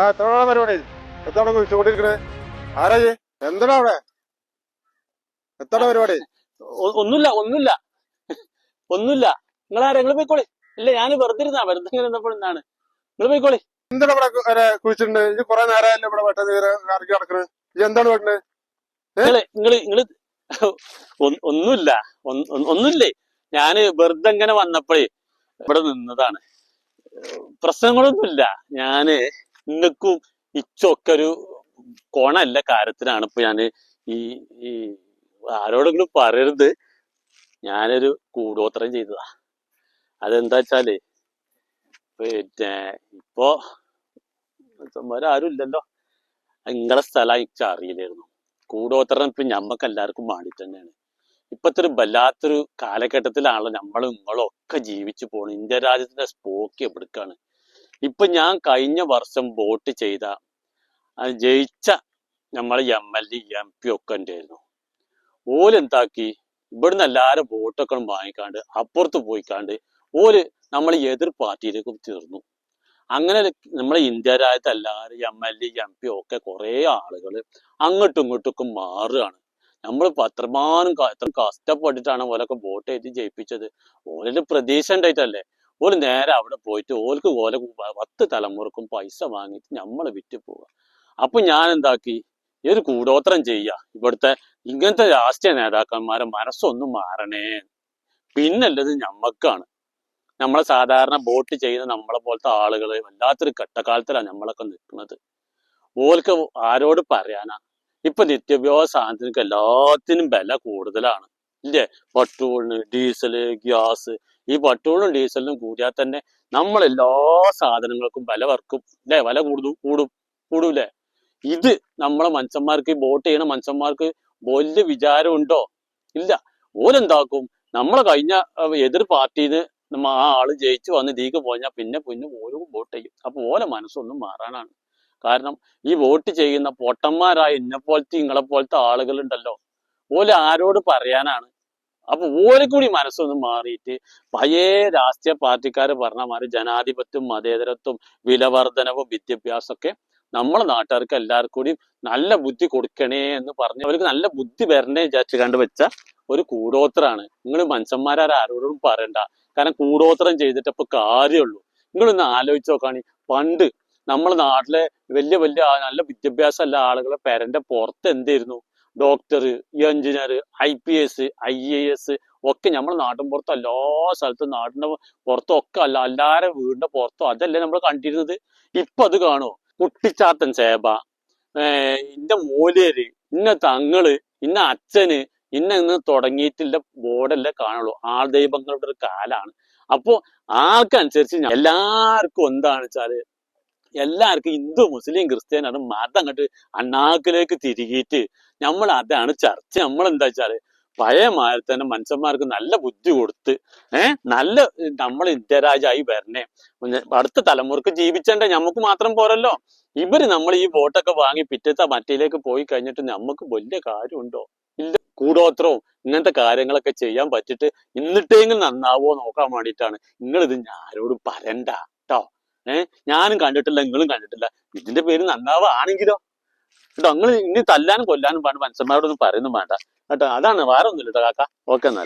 ആ എത്രയാണ് പരിപാടി എത്താണ് കുഴിച്ചുകൊണ്ടിരിക്കണേ ആരാ ഇത്? അവിടെ? എത്താണ് പരിപാടി ഒന്നുമില്ല ഒന്നുമില്ല. ഒന്നുമില്ല. നിങ്ങൾ ആരാ നിങ്ങൾ പോയിക്കോളി. ഇല്ല ഞാൻ വെറുതെ ഇരുന്നാ വെറുതെ ഇങ്ങനെ ഇരുന്നപ്പോൾ എന്താണ്? നിങ്ങൾ പോയിക്കോളി. എന്താണ് ഇവിടെ കുഴിച്ചിട്ടുണ്ട്? ഇത് കുറെ നേരമല്ലേ ഇവിടെ വെട്ട നീര് കറക്കി കിടക്കണത് ഇത് എന്താണ് വെട്ടണത് നിങ്ങൾ നിങ്ങൾ നിങ്ങൾ ഒന്ന് ഒന്നുമില്ല. ഒന്ന് ഒന്ന് ഒന്നുമില്ലേ? ഞാൻ വെറുതെ ഇങ്ങനെ വന്നപ്പോഴേ ഇവിടെ നിന്നതാണ്. പ്രശ്നങ്ങളൊന്നുമില്ല. ഞാൻ നിങ്ങൾക്കും ഇച്ചൊക്കെ ഒരു കോണല്ല കാര്യത്തിനാണ് ഇപ്പൊ ഞാൻ ഈ ഈ ആരോടെങ്കിലും പറയരുത്. ഞാനൊരു കൂടോത്രം ചെയ്തതാ. അതെന്താ വെച്ചാൽ പിന്നെ ഇപ്പോ ആരും ഇല്ലല്ലോ. നിങ്ങളെ സ്ഥലം എനിക്ക് അറിയില്ലായിരുന്നു. കൂടോത്രം ഇപ്പൊ ഞമ്മക്ക് എല്ലാവർക്കും വേണ്ടിട്ട് തന്നെയാണ്. ഇപ്പത്തെ ഒരു വല്ലാത്തൊരു കാലഘട്ടത്തിലാണല്ലോ നമ്മളും നിങ്ങളും ഒക്കെ ജീവിച്ചു പോണത്. ഇന്ത്യ രാജ്യത്തിന്റെ സ്പോക്ക് എവിടുക്കാണ്? ഇപ്പൊ ഞാൻ കഴിഞ്ഞ വർഷം വോട്ട് ചെയ്ത ജയിച്ച നമ്മളെ M L A M P ഒക്കെ ഉണ്ടായിരുന്നു. ഓലെന്താക്കി ഇവിടുന്ന് എല്ലാവരും വോട്ടൊക്കെ വാങ്ങിക്കാണ്ട് അപ്പുറത്ത് പോയിക്കാണ്ട് ഓൽ നമ്മളെ എതിർ പാർട്ടിയിലേക്ക് തീർന്നു. അങ്ങനെ നമ്മളെ ഇന്ത്യ രാജ്യത്ത് എല്ലാവരും M L A M P ഒക്കെ കുറെ ആളുകൾ അങ്ങോട്ടും ഇങ്ങോട്ടും ഒക്കെ മാറുകയാണ് നമ്മൾ പത്രമാനം എത്ര കഷ്ടപ്പെട്ടിട്ടാണ് ഓലൊക്കെ വോട്ട് ചെയ്ത് ജയിപ്പിച്ചത്. ഓലൊരു പ്രതീക്ഷ ഉണ്ടായിട്ടല്ലേ? ഓൽ നേരെ അവിടെ പോയിട്ട് ഓൽക്ക് ഓല പത്ത് തലമുറക്കും പൈസ വാങ്ങിയിട്ട് നമ്മൾ വിറ്റ് പോവുക അപ്പൊ ഞാൻ എന്താക്കി ഒരു കൂടോത്രം ചെയ്യുക ഇവിടുത്തെ ഇങ്ങനത്തെ രാഷ്ട്രീയ നേതാക്കന്മാരെ മനസ്സൊന്നും മാറണേ. പിന്നല്ലത് ഞമ്മക്കാണ്. നമ്മളെ സാധാരണ ബോട്ട് ചെയ്യുന്ന നമ്മളെ പോലത്തെ ആളുകൾ വല്ലാത്തൊരു ഘട്ടക്കാലത്തിലാണ് നമ്മളൊക്കെ നിൽക്കുന്നത്. ഓൽക്ക് ആരോട് പറയാനാ? ഇപ്പൊ നിത്യോപയോഗ സാധനത്തിനൊക്കെ എല്ലാത്തിനും വില കൂടുതലാണ്. ഇല്ലേ? പെട്രോളിന് ഡീസൽ ഗ്യാസ് ഈ പെട്രോളും ഡീസലിനും കൂടിയാൽ തന്നെ നമ്മൾ എല്ലാ സാധനങ്ങൾക്കും വില വർക്കും അല്ലേ വില കൂടും കൂടും കൂടൂലേ ഇത് നമ്മളെ മനുഷ്യന്മാർക്ക് വോട്ട് ചെയ്യണ മനുഷ്യന്മാർക്ക് വലിയ വിചാരമുണ്ടോ? ഇല്ല. ഓരെന്താക്കും നമ്മളെ കഴിഞ്ഞ എതിർ പാർട്ടിന്ന് നമ്മ ആ ആൾ ജയിച്ചു വന്ന് ഇതിക്ക് പോഞ്ഞാൽ പിന്നെ പിന്നെ ഓരോ വോട്ട് ചെയ്യും. അപ്പൊ ഓലെ മനസ്സൊന്നും മാറാനാണ്. കാരണം ഈ വോട്ട് ചെയ്യുന്ന പൊട്ടന്മാരായ എന്നെ പോലത്തെ പോലത്തെ ആളുകളുണ്ടല്ലോ. ഓൽ ആരോട് പറയാനാണ്? അപ്പൊ ഓരക്കൂടി കൂടി മനസ്സൊന്നും മാറിയിട്ട് പഴയ രാഷ്ട്രീയ പാർട്ടിക്കാർ പറഞ്ഞ മാതിരി ജനാധിപത്യവും മതേതരത്വം വിലവർധനവും വിദ്യാഭ്യാസമൊക്കെ നമ്മളെ നാട്ടുകാർക്ക് എല്ലാവർക്കും കൂടി നല്ല ബുദ്ധി കൊടുക്കണേ എന്ന് പറഞ്ഞ് അവർക്ക് നല്ല ബുദ്ധി വരണേ വിചാരിച്ച് കണ്ടു വെച്ച ഒരു കൂടോത്രാണ് നിങ്ങൾ മനുഷ്യന്മാരാർ ആരോടും പറയണ്ട. കാരണം കൂടോത്രം ചെയ്തിട്ട് ഇപ്പൊ കാര്യമുള്ളൂ. നിങ്ങളൊന്ന് ആലോചിച്ച് നോക്കാണി പണ്ട് നമ്മളെ നാട്ടിലെ വലിയ വലിയ നല്ല വിദ്യാഭ്യാസം ഉള്ള ആളുകളെ പേരന്റെ പുറത്ത് എന്തായിരുന്നു doctor engineer I P S I A S ഒക്കെ നമ്മൾ നാട്ടിൻ പുറത്ത് എല്ലാ സ്ഥലത്തും നാട്ടിന്റെ ഒക്കെ അല്ല എല്ലാവരും വീടിന്റെ പുറത്തും അതല്ലേ നമ്മൾ കണ്ടിരുന്നത്? ഇപ്പൊ അത് കാണുമോ കുട്ടിച്ചാത്തൻ സേബ ഇന്ന മൂലേര് ഇന്ന തങ്ങൾ ഇന്ന അച്ഛന് ഇന്ന ഇന്ന് തുടങ്ങിയിട്ടില്ല ബോർഡല്ലേ കാണുള്ളൂ. ആൾ ദൈവങ്ങളുടെ ഒരു കാലാണ്. അപ്പോ ആൾക്കനുസരിച്ച് എല്ലാവർക്കും എന്താണെന്ന് വെച്ചാൽ എല്ലാവർക്കും ഹിന്ദു മുസ്ലിം ക്രിസ്ത്യാനാണ് മതം അങ്ങോട്ട് അണ്ണാക്കിലേക്ക് തിരികിയിട്ട്. നമ്മൾ അതാണ് ചർച്ച. നമ്മൾ എന്താ വെച്ചാൽ പഴയ തന്നെ മനുഷ്യന്മാർക്ക് നല്ല ബുദ്ധി കൊടുത്ത് ഏഹ് നല്ല നമ്മൾ ഇന്ത്യരാജായി വരണേ. അടുത്ത തലമുറയ്ക്ക് ജീവിച്ചണ്ടേ നമുക്ക് മാത്രം പോരല്ലോ. ഇവർ നമ്മൾ ഈ വോട്ടൊക്കെ വാങ്ങി പിറ്റത്തെ മറ്റേലേക്ക് പോയി കഴിഞ്ഞിട്ട് നമുക്ക് വലിയ കാര്യമുണ്ടോ? ഇല്ല. കൂടോത്രവും ഇങ്ങനത്തെ കാര്യങ്ങളൊക്കെ ചെയ്യാൻ പറ്റിട്ട് എന്നിട്ടെങ്കിലും നന്നാവോ നോക്കാൻ വേണ്ടിയിട്ടാണ്. നിങ്ങൾ ഇത് ആരോടും പറയണ്ട കേട്ടോ. ഏഹ് ഞാനും കണ്ടിട്ടില്ല നിങ്ങളും കണ്ടിട്ടില്ല. ഇതിന്റെ പേര് നന്നാവാണെങ്കിലോ കേട്ടോ നിങ്ങൾ ഇനി തല്ലാനും കൊല്ലാനും വേണ്ട മനുഷ്യന്മാരോടൊന്നും പറയുന്നു വേണ്ട. കേട്ടോ അതാണ് വേറെ ഒന്നുമില്ല കേട്ടോ കാക്ക. ഓക്കെ എന്നാൽ.